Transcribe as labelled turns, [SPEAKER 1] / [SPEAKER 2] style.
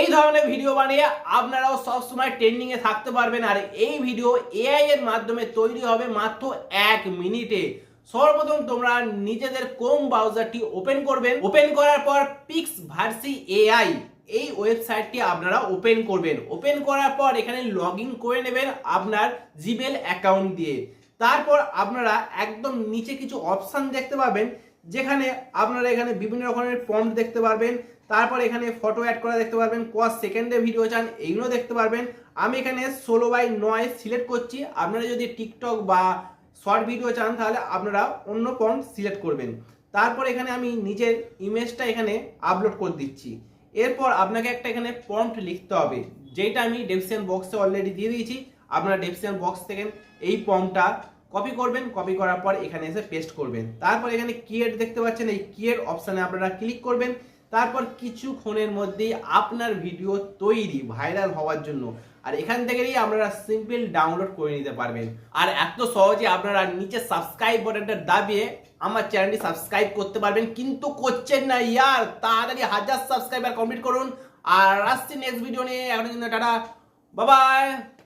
[SPEAKER 1] এই ধরনের ভিডিও বানিয়ে আপনারাও সবসময় ট্রেন্ডিং এ থাকতে পারবেন আর এই ভিডিও এআই এর মাধ্যমে তৈরি হবে মাত্র এক মিনিটে। সর্বপ্রথম তোমরা নিজেদের কোম ব্রাউজারটি ওপেন করবেন। ওপেন করার পর পিক্স ভার্সি এআই এই ওয়েবসাইটটি আপনারা ওপেন করবেন। ওপেন করার পর এখানে লগ করে নেবেন আপনার জিমেল অ্যাকাউন্ট দিয়ে। তারপর আপনারা একদম নিচে কিছু অপশান দেখতে পাবেন। যেখানে আপনারা এখানে বিভিন্ন রকমের পম্প দেখতে পারবেন, তারপর এখানে ফটো অ্যাড করা দেখতে পারবেন ক সেকেন্ডে ভিডিও চান, এইগুলো দেখতে পারবেন। আমি এখানে ষোলো বাই নয় সিলেক্ট করছি, আপনারা যদি টিকটক বা শর্ট ভিডিও চান, তাহলে আপনারা অন্য পম্প সিলেক্ট করবেন। তারপর এখানে আমি নিজের ইমেজটা এখানে আপলোড করে দিচ্ছি। এরপর আপনাকে একটা এখানে প্রম্পট লিখতে হবে যেটা আমি ডেসক্রিপশন বক্সে অলরেডি দিয়ে দিয়েছি। আপনারা ডেসক্রিপশন বক্স থেকে এই ফর্মটা কপি করবেন কপি করার পর এখানে এসে পেস্ট করবেন। তারপর এখানে কিয়েড দেখতে পাচ্ছেন, এই কিয়েড অপশানে আপনারা ক্লিক করবেন। তারপর কিছুক্ষণের মধ্যেই আপনার ভিডিও তৈরি ভাইরাল হওয়ার জন্য। আর এখান থেকেই আপনারা সিম্পল ডাউনলোড করে নিতে পারবেন। আর এত সহজে আপনারা নিচে সাবস্ক্রাইব বাটনটা দাবিয়ে আমার চ্যানেলটি সাবস্ক্রাইব করতে পারবেন, কিন্তু করছেন না ইয়ার। তাড়াতাড়ি হাজার সাবস্ক্রাইবার কমপ্লিট করুন। আর আসছি নেক্সট ভিডিও নিয়ে। এখন কিন্তু টাটা। বাবাই